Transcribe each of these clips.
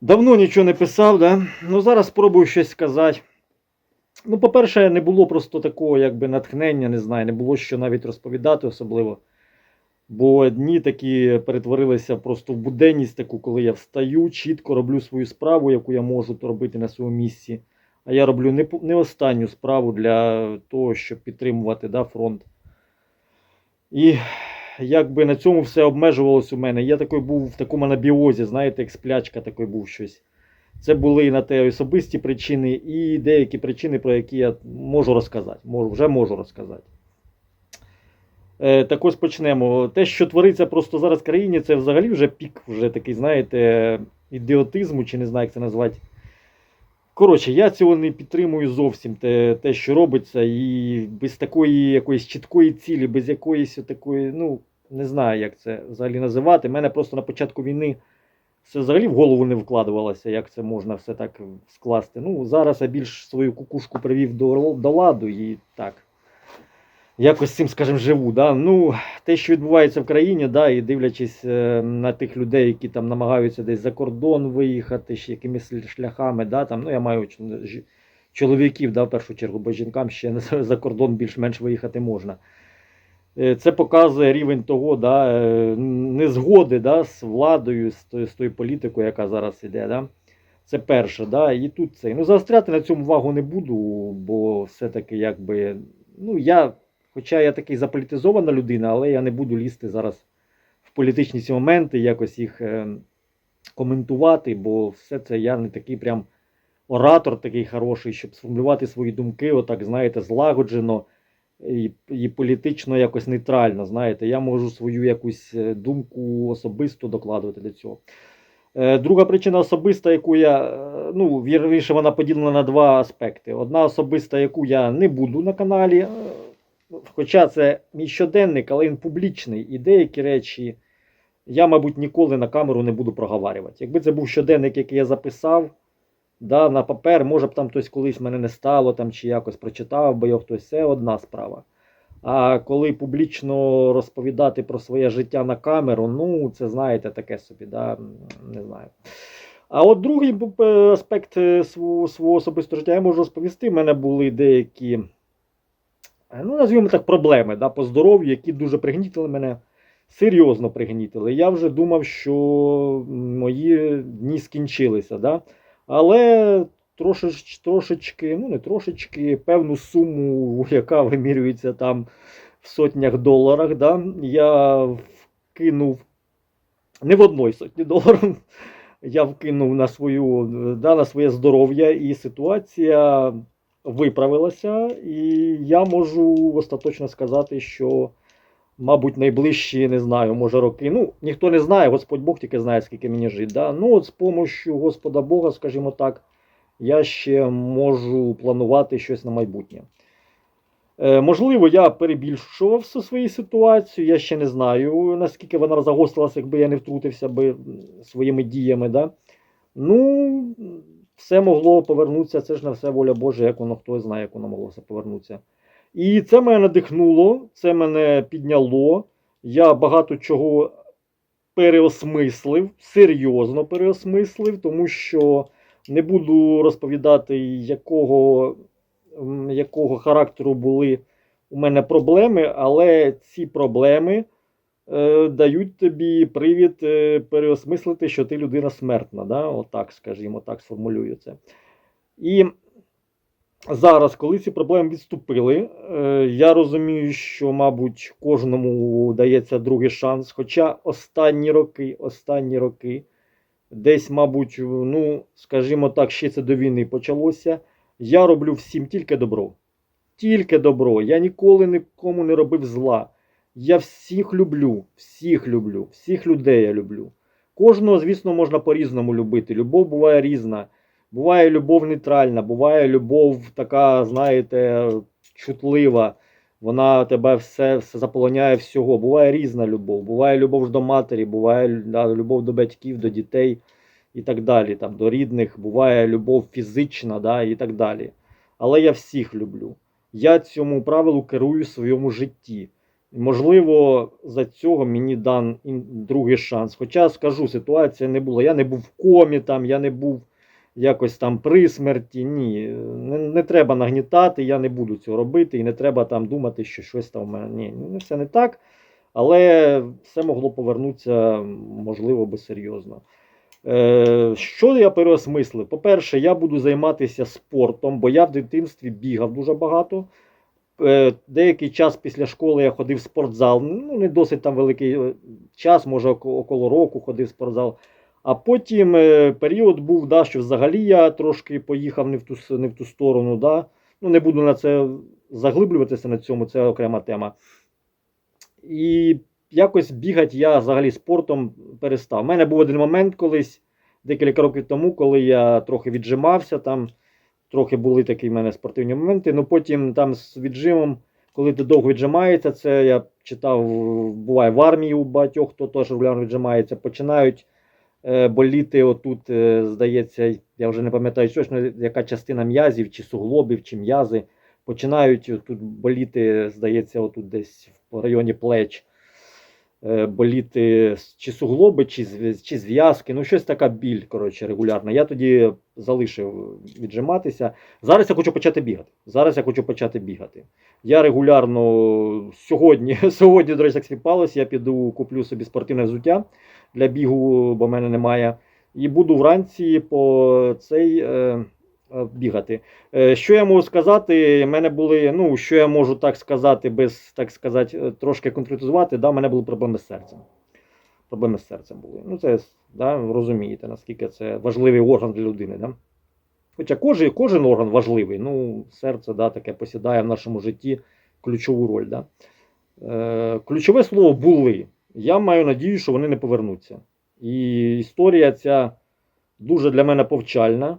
Давно нічого не писав, да? ну зараз спробую щось сказати. Ну, по-перше, не було просто такого якби натхнення, не знаю, не було що навіть розповідати особливо. Бо дні такі перетворилися просто в буденність таку, коли я встаю, чітко роблю свою справу, яку я можу робити на своєму місці. А я роблю не, не останню справу для того, щоб підтримувати да, фронт. І якби на цьому все обмежувалось у мене. Я такий був в такому анабіозі, знаєте, як сплячка такий був щось. Це були на те особисті причини, і деякі причини, про які я можу розказати. Можу, вже можу розказати. Е, так ось почнемо. Те, що твориться просто зараз в країні, це взагалі вже пік, вже такий, знаєте, ідіотизму, чи не знаю, як це назвати. Коротше, я цього не підтримую зовсім те, те, що робиться, і без такої якоїсь чіткої цілі, без якоїсь такої, ну, не знаю, як це взагалі називати. У Мене просто на початку війни це взагалі в голову не вкладувалося, як це можна все так скласти. Ну, зараз я більш свою кукушку привів до, до ладу і так. Якось цим, скажімо, живу. Да? Ну, те, що відбувається в країні, да, і дивлячись е, на тих людей, які там намагаються десь за кордон виїхати, ще якимись шляхами, да, там, ну, я маю чоловіків, да, в першу чергу, бо жінкам ще за кордон більш-менш виїхати можна. Е, Це показує рівень того, да, е, незгоди да, з владою, з тою, політикою, яка зараз іде. Да. Це перше, да, і тут це. Ну, заостряти на цьому увагу не буду, бо все-таки якби. Ну, я, хоча я такий заполітизована людина, але я не буду лізти зараз в політичні ці моменти, якось їх е, коментувати, бо все це я не такий прям оратор такий хороший, щоб сформулювати свої думки, отак, знаєте, злагоджено і, і політично якось нейтрально. Знаєте, я можу свою якусь е, думку особисто докладувати до цього. Е, Друга причина особиста, яку я, е, ну, вірніше, вона поділена на два аспекти. Одна особиста, яку я не буду на каналі, хоча це мій щоденник, але він публічний, і деякі речі я, мабуть, ніколи на камеру не буду проговарювати. Якби це був щоденник, який я записав да, на папер, може б там хтось колись мене не стало, там, чи якось прочитав би його хтось, це одна справа. А коли публічно розповідати про своє життя на камеру, ну, це знаєте, таке собі, да, не знаю. А от другий е, аспект е, свого, свого особистого життя я можу розповісти. У мене були деякі, е, ну, назвімо так, проблеми да, по здоров'ю, які дуже пригнітили мене, серйозно пригнітили. Я вже думав, що мої дні скінчилися. Да? Але трошеч, трошечки, ну не трошечки, певну суму, яка вимірюється там в сотнях доларах, да, я вкинув не в одної сотні доларів, я вкинув на, свою, да, на своє здоров'я, і ситуація виправилася. І я можу остаточно сказати, що. Мабуть, найближчі, не знаю, може роки. Ну, ніхто не знає, Господь Бог тільки знає, скільки мені жити. Да? Ну, от з допомогою Господа Бога, скажімо так, я ще можу планувати щось на майбутнє. Е, можливо, я перебільшував всю свою ситуацію, я ще не знаю, наскільки вона загострилася, якби я не втрутився би своїми діями. Да? Ну, все могло повернутися, це ж не все воля Божа, як воно хто знає, як воно могло все повернутися. І це мене надихнуло, це мене підняло. Я багато чого переосмислив, серйозно переосмислив, тому що не буду розповідати, якого, якого характеру були у мене проблеми, але ці проблеми е, дають тобі привід е, переосмислити, що ти людина смертна. Да? Отак, скажімо, так сформулюю це. І зараз, коли ці проблеми відступили, е, я розумію, що, мабуть, кожному дається другий шанс. Хоча останні роки, останні роки, десь, мабуть, ну, скажімо так, ще це до війни почалося. Я роблю всім тільки добро. Тільки добро. Я ніколи нікому не робив зла. Я всіх люблю, всіх люблю, всіх людей я люблю. Кожного, звісно, можна по-різному любити. Любов буває різна. Буває любов нейтральна, буває любов така, знаєте, чутлива. Вона тебе все, все заполоняє всього. Буває різна любов. Буває любов до матері, буває да, любов до батьків, до дітей і так далі, там, до рідних, буває любов фізична да, і так далі. Але я всіх люблю. Я цьому правилу керую в своєму житті. Можливо, за цього мені дан другий шанс. Хоча скажу, ситуація не була. Я не був в комі, там, я не був якось там при смерті. Ні, не, не треба нагнітати, я не буду цього робити, і не треба там думати, що щось там в мене. Ні, ну, все не так. Але все могло повернутися, можливо, би серйозно. Е, що я переосмислив? По-перше, я буду займатися спортом, бо я в дитинстві бігав дуже багато. Е, Деякий час після школи я ходив в спортзал. Ну, не досить там великий е, час, може около року ходив в спортзал. А потім е, період був, да, що взагалі я трошки поїхав не в ту, не в ту сторону. Да. Ну, не буду на це заглиблюватися на цьому, це окрема тема. І якось бігати я взагалі спортом перестав. У мене був один момент колись, декілька років тому, коли я трохи віджимався, там трохи були такі в мене спортивні моменти. Ну потім там з віджимом, коли ти довго віджимаєшся, це я читав, буває в армії у багатьох, хто теж регулярно віджимається, починають боліти отут, е, здається, я вже не пам'ятаю точно, яка частина м'язів, чи суглобів, чи м'язи. Починають тут боліти, здається, отут десь в районі плеч. Е, Боліти чи суглоби, чи, чи зв'язки. Ну, щось така біль, коротше, регулярна. Я тоді залишив віджиматися. Зараз я хочу почати бігати. Зараз я хочу почати бігати. Я регулярно сьогодні, сьогодні, до речі, так співпалося, я піду куплю собі спортивне взуття для бігу, бо в мене немає. І буду вранці по цей е, бігати. Е, Що я можу сказати? Мене були, ну, що я можу так сказати, без так сказати, е, трошки конкретизувати, да, у мене були проблеми з серцем. Проблеми з серцем були. Ну, це да, розумієте, наскільки це важливий орган для людини. Да? Хоча кожен, кожен орган важливий, ну, серце да, таке посідає в нашому житті ключову роль. Да? Е, ключове слово були. Я маю надію, що вони не повернуться. І історія ця дуже для мене повчальна.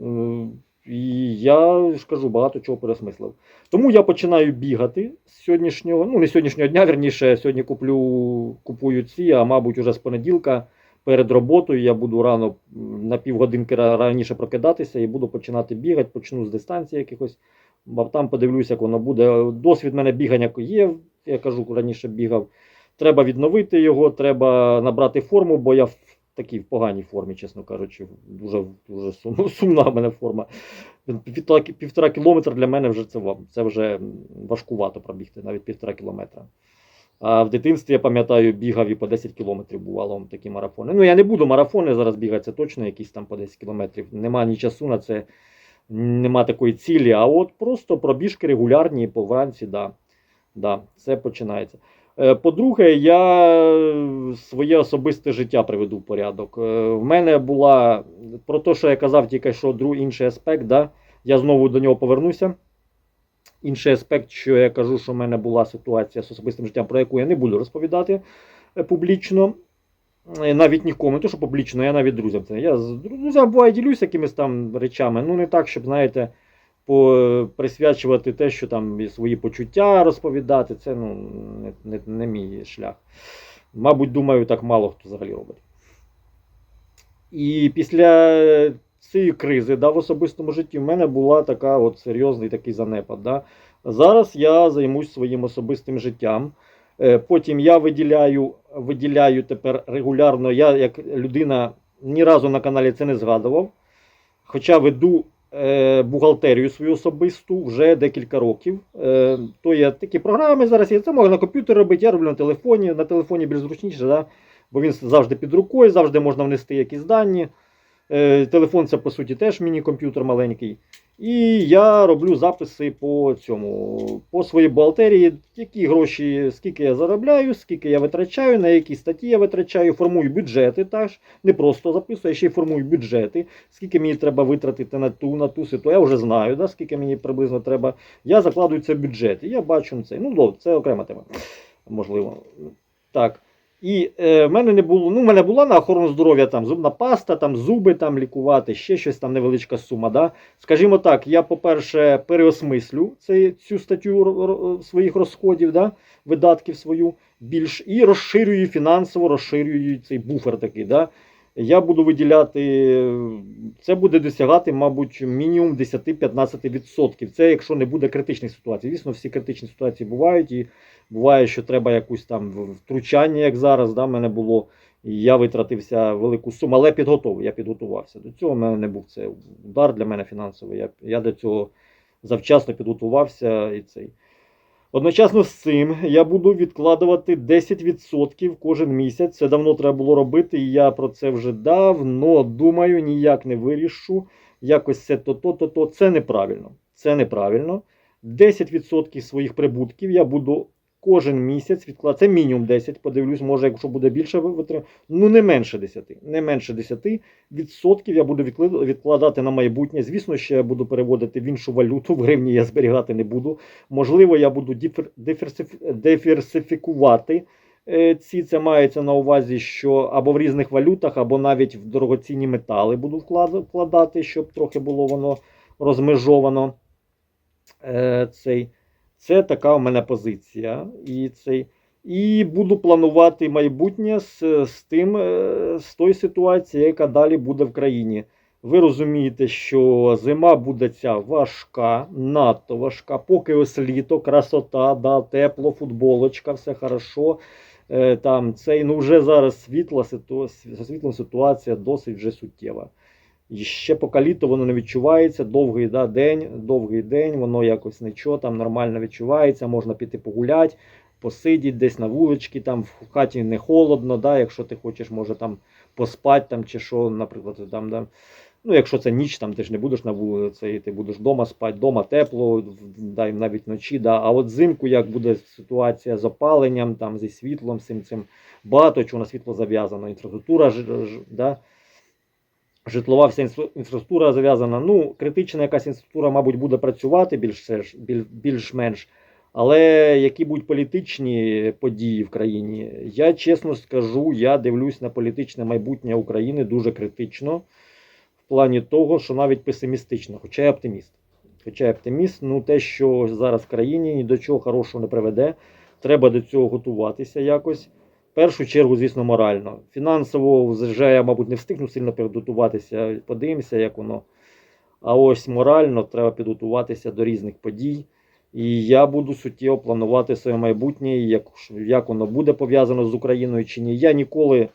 Е, І я ж кажу, багато чого пересмислив. Тому я починаю бігати з сьогоднішнього, ну не сьогоднішнього дня, верніше, сьогодні куплю, купую ці, а мабуть, уже з понеділка перед роботою я буду рано на півгодинки раніше прокидатися і буду починати бігати, почну з дистанції якихось, бо там подивлюся, як воно буде. Досвід в мене бігання є, я кажу, раніше бігав. Треба відновити його, треба набрати форму, бо я такій в поганій формі, чесно кажучи, дуже, дуже сум, сумна в мене форма. Півтора, півтора кілометра для мене вже це, це вже важкувато пробігти, навіть півтора кілометра. А в дитинстві я пам'ятаю, бігав і по 10 кілометрів бувало такі марафони. Ну, я не буду марафони зараз бігати, це точно якісь там по 10 кілометрів. Нема ні часу на це, нема такої цілі. А от просто пробіжки регулярні по вранці, да, да, це починається. Е, По-друге, я е, своє особисте життя приведу в порядок. Е, В мене була про те, що я казав тільки що друг, інший аспект, да? я знову до нього повернуся. Інший аспект, що я кажу, що в мене була ситуація з особистим життям, про яку я не буду розповідати публічно. Навіть нікому, не то, що публічно, я навіть друзям це. Я з друзям буває ділюсь якимись там речами. Ну, не так, щоб, знаєте, по, присвячувати те, що там свої почуття розповідати. Це ну, не, не, не мій шлях. Мабуть, думаю, так мало хто взагалі робить. І після цієї кризи да, в особистому житті в мене була така от серйозний такий занепад. Да. Зараз я займусь своїм особистим життям. Е, Потім я виділяю, виділяю тепер регулярно. Я як людина ні разу на каналі це не згадував. Хоча веду бухгалтерію свою особисту вже декілька років. Е, то є такі програми зараз є. Це можна на комп'ютері робити, я роблю на телефоні. На телефоні більш зручніше, да? бо він завжди під рукою, завжди можна внести якісь дані. Е, телефон це по суті теж міні-комп'ютер маленький. І я роблю записи по цьому, по своїй бухгалтерії, які гроші, скільки я заробляю, скільки я витрачаю, на які статті я витрачаю, формую бюджети теж. Не просто записую, а ще й формую бюджети, скільки мені треба витратити на ту, на ту ситуацію. Я вже знаю, да, скільки мені приблизно треба. Я закладую це бюджет. І я бачу це. Ну, це окрема тема. Можливо. Так. І е, в мене не було, ну, в мене була на охорону здоров'я там зубна паста, там зуби там лікувати, ще щось там невеличка сума. Да? Скажімо так, я, по-перше, переосмислю цей, цю статтю своїх розходів, да? видатків свою більш і розширюю фінансово, розширюю цей буфер такий. Да? Я буду виділяти, це буде досягати, мабуть, мінімум 10-15%. Це якщо не буде критичних ситуацій. Звісно, всі критичні ситуації бувають, і буває, що треба якусь там втручання, як зараз, да, мене було. І я витратився велику суму, але підготовий, я підготувався. До цього в мене не був це удар для мене фінансовий. Я, я до цього завчасно підготувався і цей. Одночасно з цим я буду відкладувати 10% кожен місяць. Це давно треба було робити, і я про це вже давно думаю, ніяк не вирішу. Якось це то-то, то-то. Це неправильно. Це неправильно. 10% своїх прибутків я буду кожен місяць відкладати. Це мінімум 10, подивлюсь, може, якщо буде більше витримати. Ну, не менше 10. Не менше 10 відсотків я буду відкладати на майбутнє. Звісно, що я буду переводити в іншу валюту, в гривні я зберігати не буду. Можливо, я буду диверсифікувати е, ці. Це мається на увазі, що або в різних валютах, або навіть в дорогоцінні метали буду вкладати, щоб трохи було воно розмежовано. Е, Цей. Це така у мене позиція. І, цей, і буду планувати майбутнє з, з тим, е, з тої ситуації, яка далі буде в країні. Ви розумієте, що зима буде ця важка, надто важка, поки ось літо, красота, да, тепло, футболочка, все хорошо. Е, Там цей, ну вже зараз світла, ситу- світла ситуація досить вже суттєва. І ще поки літо воно не відчувається, довгий да, день, довгий день, воно якось нічого там нормально відчувається, можна піти погуляти, посидіти десь на вуличці, там в хаті не холодно, да, якщо ти хочеш, може там поспати там, чи що, наприклад, там, да. Ну, якщо це ніч, там ти ж не будеш на вулиці, ти будеш вдома спати, вдома тепло, да, навіть вночі. Да. А от взимку, як буде ситуація з опаленням, там, зі світлом, цим, цим багато чого на світло зав'язано, інфраструктура да, житлова вся інфраструктура зав'язана. Ну, критична якась інфраструктура, мабуть, буде працювати більш, біль- більш-менш. Але які будуть політичні події в країні, я чесно скажу, я дивлюсь на політичне майбутнє України дуже критично, в плані того, що навіть песимістично, хоча я оптиміст. Хоча я оптиміст, ну те, що зараз в країні ні до чого хорошого не приведе, треба до цього готуватися якось. Першу чергу, звісно, морально. Фінансово вже я, мабуть, не встигну сильно підготуватися, подивимося, як воно. А ось морально треба підготуватися до різних подій. І я буду суттєво планувати своє майбутнє, як, як воно буде пов'язано з Україною чи ні. Я ніколи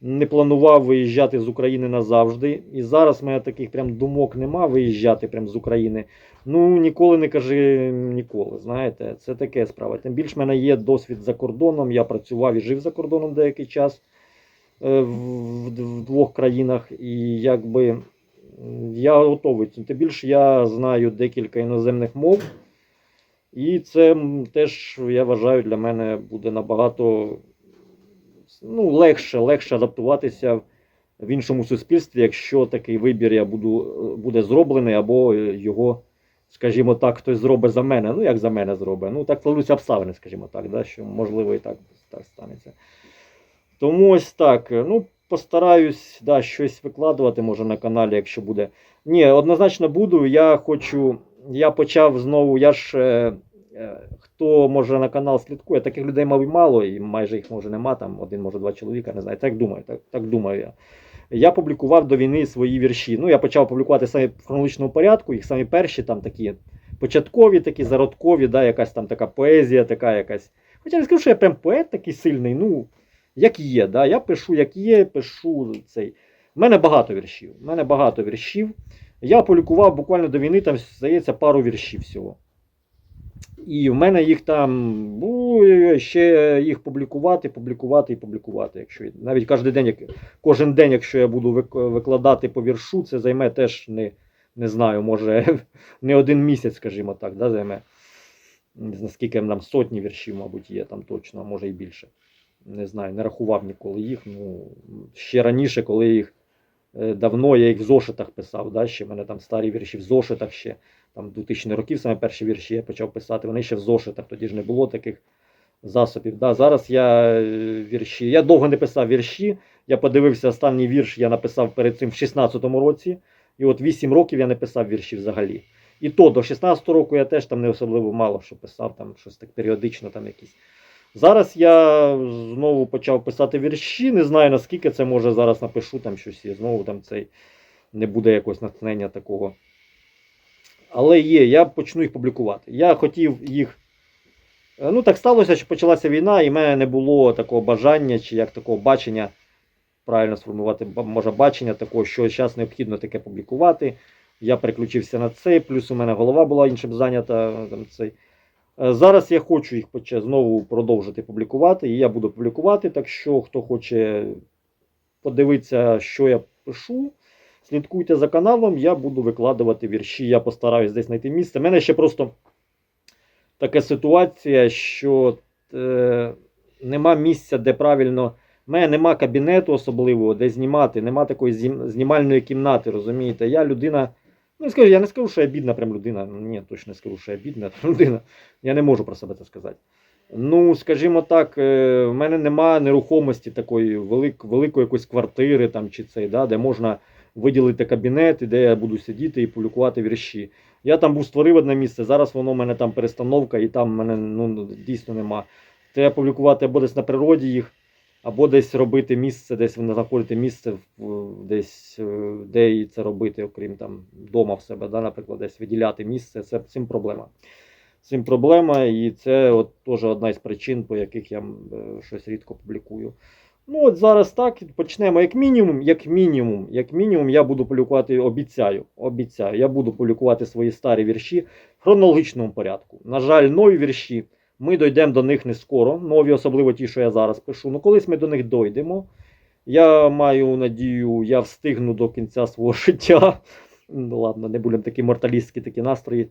не планував виїжджати з України назавжди. І зараз в мене таких прям думок нема виїжджати прям з України. Ну, ніколи не кажи ніколи. Знаєте, це таке справа. Тим більше в мене є досвід за кордоном. Я працював і жив за кордоном деякий час е, в, в, двох країнах. І якби я готовий. Тим більше я знаю декілька іноземних мов. І це теж, я вважаю, для мене буде набагато ну, легше, легше адаптуватися в іншому суспільстві, якщо такий вибір я буду, е, буде зроблений, або його, скажімо так, хтось зробить за мене. Ну, як за мене зробить. Ну, так складуться обставини, скажімо так, да, що можливо і так, так станеться. Тому ось так. Ну, постараюсь да, щось викладувати, може, на каналі, якщо буде. Ні, однозначно буду. Я хочу. Я почав знову. Я ж е, е, хто може на канал слідкує, таких людей, мабуть, мало, і майже їх може нема, там один, може, два чоловіка, не знаю. Так думаю, так, так думаю я. Я публікував до війни свої вірші. Ну, я почав публікувати саме в хронологічному порядку, їх самі перші, там такі початкові, такі зародкові, да, якась там така поезія, така якась. Хоча не скажу, що я прям поет такий сильний, ну, як є, да, я пишу, як є, пишу цей. У мене багато віршів. У мене багато віршів. Я опублікував буквально до війни, там, здається, пару віршів всього. І в мене їх там ну, ще їх публікувати, публікувати і публікувати. Якщо навіть кожен день, як кожен день, якщо я буду викладати по віршу, це займе теж не, не знаю, може не один місяць, скажімо так, да, займе. Скільки там сотні віршів, мабуть, є там точно, а може і більше. Не знаю, не рахував ніколи їх. Ну, ще раніше, коли їх е, давно я їх в зошитах писав, да, ще в мене там старі вірші в зошитах ще там 2000 років саме перші вірші я почав писати. Вони ще в зошитах, тоді ж не було таких засобів. Да, зараз я е, вірші. Я довго не писав вірші. Я подивився останній вірш, я написав перед цим в 16-му році. І от 8 років я не писав вірші взагалі. І то до 16 року я теж там не особливо мало що писав, там щось так періодично, там якісь. Зараз я знову почав писати вірші. Не знаю наскільки це може зараз напишу там щось і знову там цей не буде якогось натхнення такого. Але є, я почну їх публікувати. Я хотів їх. е, Ну, так сталося, що почалася війна, і в мене не було такого бажання чи як такого бачення. Правильно сформувати, може, бачення такого, що зараз необхідно таке публікувати. Я переключився на це, плюс у мене голова була іншим зайнята. Там, цей. Е, Зараз я хочу їх знову продовжити публікувати, і я буду публікувати. Так що, хто хоче подивитися, що я пишу, слідкуйте за каналом, я буду викладувати вірші. Я постараюсь десь знайти місце. У мене ще просто така ситуація, що е, нема місця, де правильно. У мене нема кабінету особливого, де знімати, нема такої знімальної кімнати, розумієте? Я людина. Ну, скажу, я не скажу, що я бідна прям людина. Ні, точно не скажу, що я бідна людина. Я не можу про себе це сказати. Ну, скажімо так, е, в мене немає нерухомості такої велик, великої якоїсь квартири там, чи цей, да, де можна виділити кабінет, де я буду сидіти і публікувати вірші. Я там був створив одне місце, зараз воно в мене там перестановка, і там мене ну, дійсно нема. Треба публікувати або десь на природі їх, або десь робити місце, десь знаходити місце, десь, е, де і це робити, окрім там вдома в себе, да, наприклад, десь виділяти місце. Це цим проблема. Цим проблема, і це от теж одна із причин, по яких я е, щось рідко публікую. Ну, от зараз так, почнемо. Як мінімум, як мінімум, як мінімум, я буду публікувати, обіцяю, обіцяю, я буду публікувати свої старі вірші в хронологічному порядку. На жаль, нові вірші, ми дійдемо до них не скоро. Нові, особливо ті, що я зараз пишу. Ну, колись ми до них дійдемо. Я маю надію, я встигну до кінця свого життя. Ну, ладно, не будемо такі морталістські такі настрої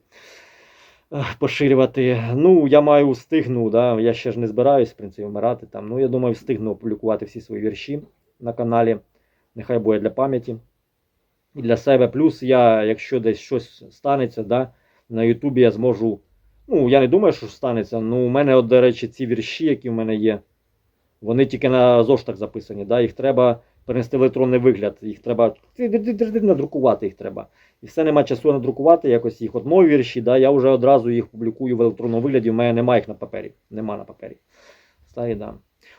поширювати. Ну, я маю встигну, да, я ще ж не збираюсь, в принципі, вмирати там. Ну, я думаю, встигну опублікувати всі свої вірші на каналі. Нехай буде для пам'яті і для себе. Плюс я, якщо десь щось станеться, да, на Ютубі я зможу. Ну, я не думаю, що станеться. Ну, у мене, от, до речі, ці вірші, які в мене є, вони тільки на зоштах записані. Да? Їх треба перенести в електронний вигляд. Їх треба надрукувати їх треба. І все нема часу надрукувати якось їх. От нові вірші, да, я вже одразу їх публікую в електронному вигляді, в мене немає їх на папері. Нема на папері. Старі, да.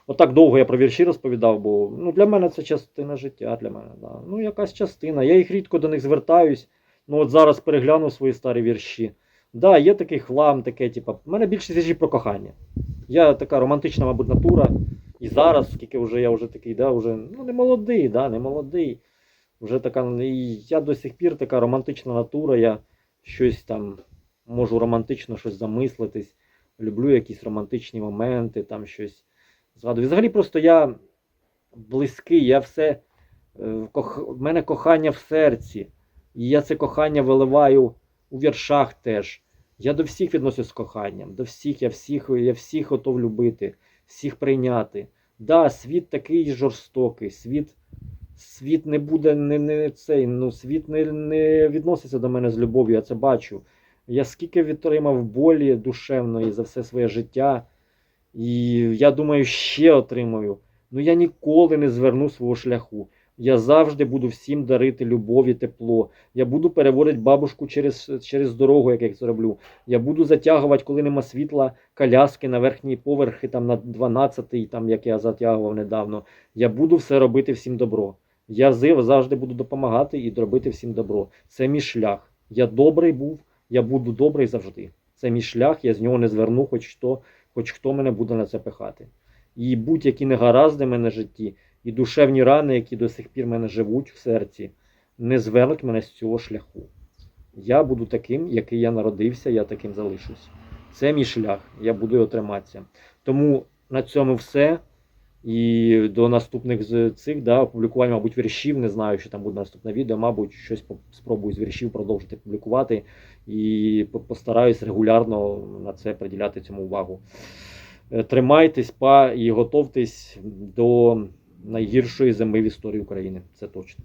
Отак довго я про вірші розповідав, бо ну, для мене це частина життя. Для мене, да. Ну, якась частина. Я їх рідко до них звертаюсь. Ну, от зараз перегляну свої старі вірші. Да, є такий хлам, таке, типу, в мене більше вірші про кохання. Я така романтична, мабуть, натура. І зараз, скільки вже я вже такий, да, вже, ну, не молодий, да, не молодий. Вже така, і я до сих пір така романтична натура, я щось там можу романтично щось замислитись. Люблю якісь романтичні моменти, там щось згадую. Взагалі просто я близький, я все. е. В мене кохання в серці. І я це кохання виливаю у віршах теж. Я до всіх відносюсь з коханням, до всіх, я всіх, я всіх готов любити, всіх прийняти. Да, світ такий жорстокий, світ, світ не буде не, не цей, ну, світ не, не відноситься до мене з любов'ю, я це бачу. Я скільки відтримав болі душевної за все своє життя, і я думаю, ще отримаю. Ну я ніколи не зверну свого шляху. Я завжди буду всім дарити любов і тепло. Я буду переводити бабушку через, через дорогу, як я це роблю. Я буду затягувати, коли нема світла, коляски на верхні поверхи, там на 12-й, там як я затягував недавно. Я буду все робити всім добро. Я завжди буду допомагати і робити всім добро. Це мій шлях. Я добрий був, я буду добрий завжди. Це мій шлях, я з нього не зверну, хоч хто, хоч хто мене буде на це пихати. І будь-які негаразди в мене в житті, і душевні рани, які до сих пір мене живуть в серці, не звернуть мене з цього шляху. Я буду таким, який я народився, я таким залишусь. Це мій шлях, я буду його триматися. Тому на цьому все. І до наступних з цих да, опублікувань, мабуть, віршів. Не знаю, що там буде наступне відео. Мабуть, щось спробую з віршів продовжити публікувати і постараюсь регулярно на це приділяти цьому увагу. Е, Тримайтесь па і готовтесь до найгіршої зими в історії України. Це точно.